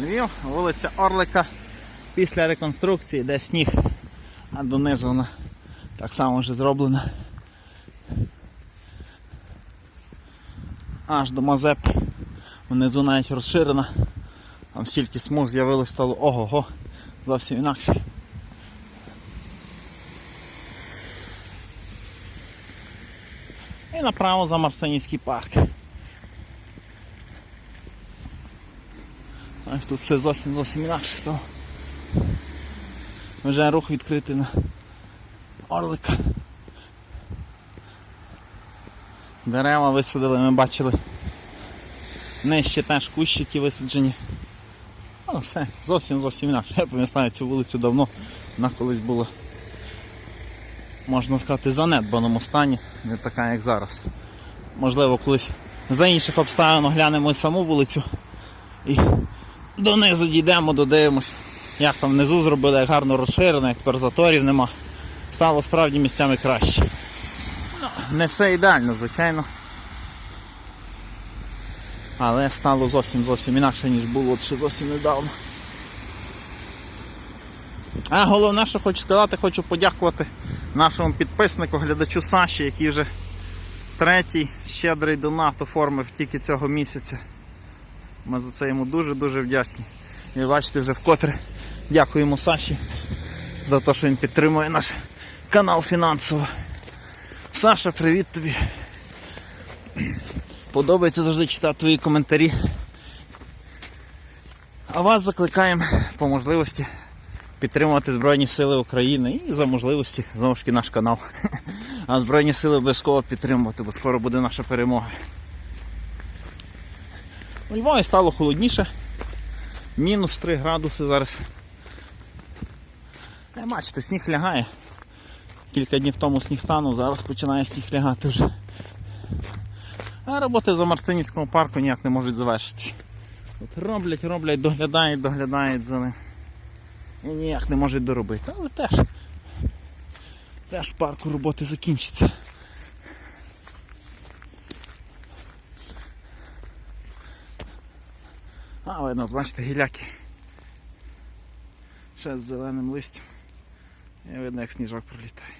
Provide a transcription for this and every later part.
Львів, вулиця Орлика після реконструкції, де сніг, а донизу вона так само вже зроблена. Аж до Мазеп. Внизу навіть розширена. Там стільки смуг з'явилось, стало ого-го, зовсім інакше. І направо за Марсенівський парк. Тут все зовсім зовсім інакше стало. Вже рух відкритий на Орлика. Дерева висадили, ми бачили. Нижче теж кущики висаджені. Ну, все, зовсім зовсім інакше. Я пам'ятаю цю вулицю давно, вона колись була, можна сказати, занедбаному стані, не така, як зараз. Можливо, колись за інших обставин оглянемо саму вулицю і донизу дійдемо, додивимось, як там внизу зробили, як гарно розширено, як тепер заторів нема. Стало справді місцями краще. Ну, не все ідеально, звичайно. Але стало зовсім зовсім інакше, ніж було ще зовсім недавно. А головне, що хочу сказати, хочу подякувати нашому підписнику, глядачу Саші, який вже третій щедрий донат оформив тільки цього місяця. Ми за це йому дуже-дуже вдячні. І бачите, вже вкотре дякуємо Саші за те, що він підтримує наш канал фінансово. Саша, привіт тобі. Подобається завжди читати твої коментарі. А вас закликаємо по можливості підтримувати Збройні Сили України і за можливості знову ж таки наш канал. А Збройні Сили обов'язково підтримувати, бо скоро буде наша перемога. У Львові стало холодніше. Мінус 3 градуси зараз. Е, Бачите, сніг лягає. Кілька днів тому сніг танув, зараз починає сніг лягати вже. А роботи в Замарстинівському парку ніяк не можуть завершитися. От роблять, роблять, доглядають, доглядають за ним. І ніяк не можуть доробити. Але теж, теж парку роботи закінчаться. А, ну, бачите, гіляки. Ще з зеленим листям. І видно, як сніжок пролітає.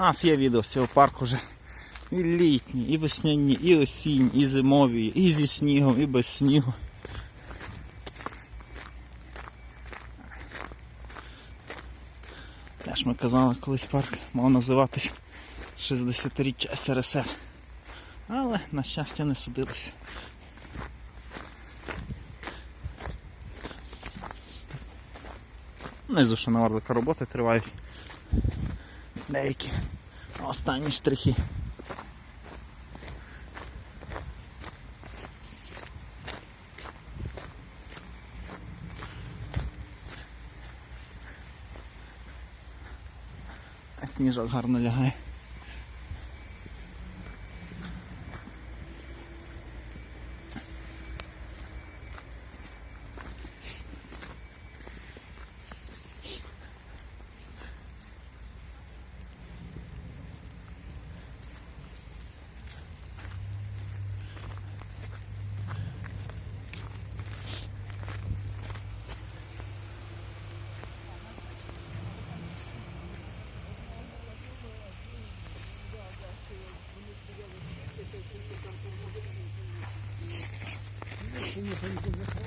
У нас є відео з цього парку вже. І літні, і весняні, і осінні, і зимові, і зі снігом, і без снігу. Теж ми казали, колись парк мав називатись 60-річчя СРСР. Але, на щастя, не судилося. Внизу ще на роботи тривають. Деякі останні штрихи. Сніжок гарно лягає. 你给你给你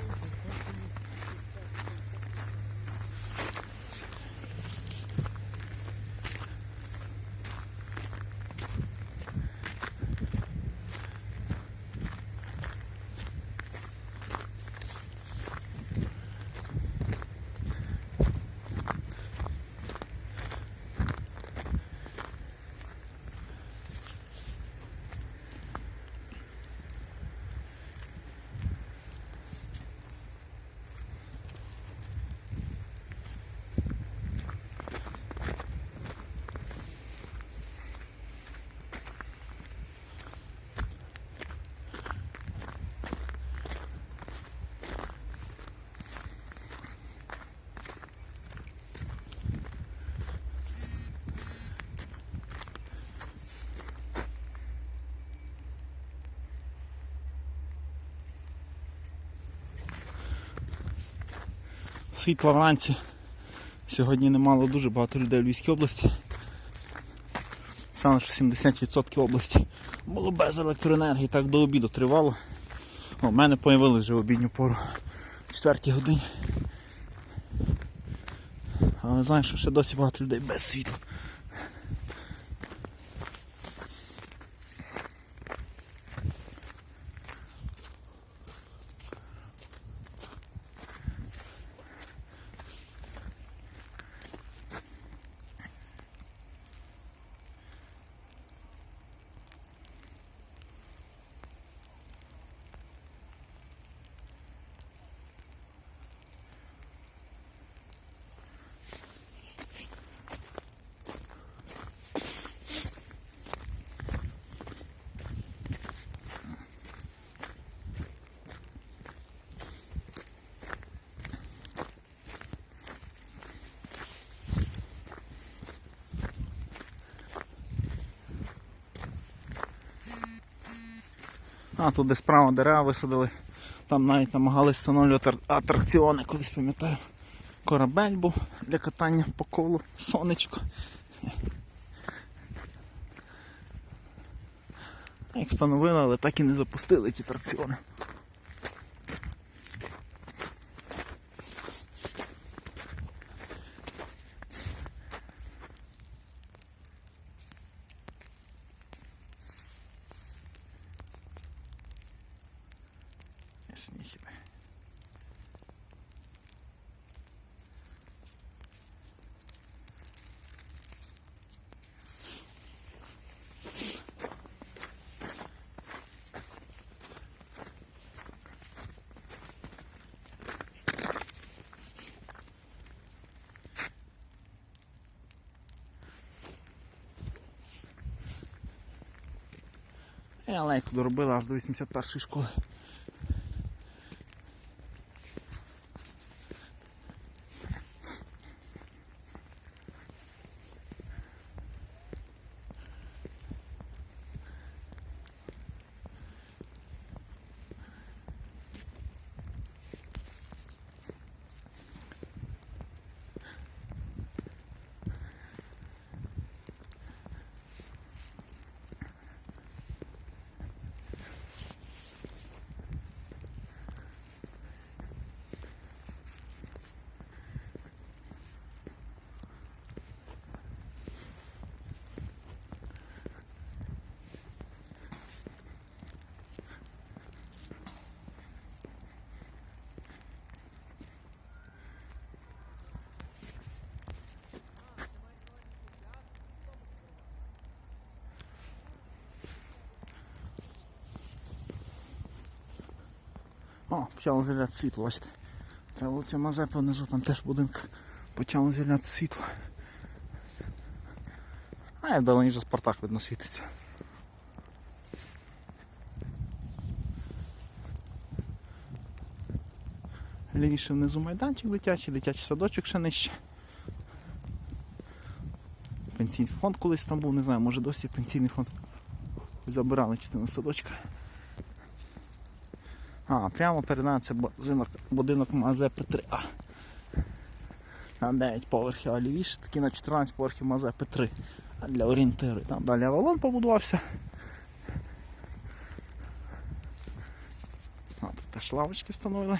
світла вранці. Сьогодні немало дуже багато людей в Львівській області. Саме що 70% області було без електроенергії, так до обіду тривало. У мене появилось вже в обідню пору в 4 годині. Але знаю, що ще досі багато людей без світла. А, тут де справа дерева висадили. Там навіть намагалися встановлювати атракціони, колись пам'ятаю. Корабель був для катання по колу, сонечко. Як встановили, але так і не запустили ті атракціони. Я алейку доробила аж до 81-ї школи. О, почало з'являти світло, бачите. Це вулиця Мазепи внизу, там теж будинок почало з'являти світло. А я вдалині вже Спартак видно світиться. Лівіше внизу майданчик дитячий, дитячий садочок ще нижче. Пенсійний фонд колись там був, не знаю, може досі пенсійний фонд. Забирали частину садочка. А, прямо перед нами це будинок, будинок Мазепи 3А. На 9 поверхів, а лівіше такі на 14 поверхів Мазепи 3. А для орієнтиру. Там далі Авалон побудувався. А, тут теж лавочки встановили.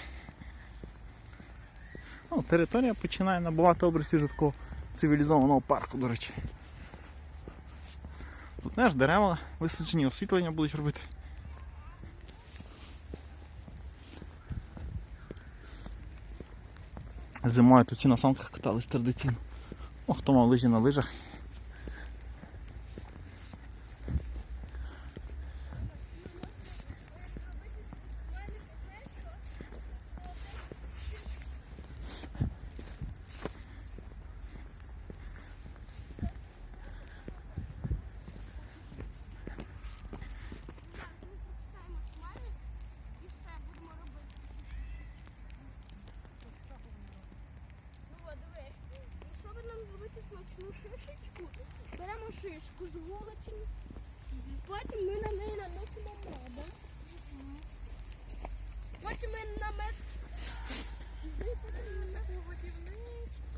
Ну, територія починає набувати образів вже такого цивілізованого парку, до речі. Тут теж дерева висаджені, освітлення будуть робити. Зимою тут всі на санках катались традиційно. О, хто мав лижі на лижах. Ні, ж зволочі. Потім ми на неї наносимо медом. Потім ми на мед. Висадимо на годівничку.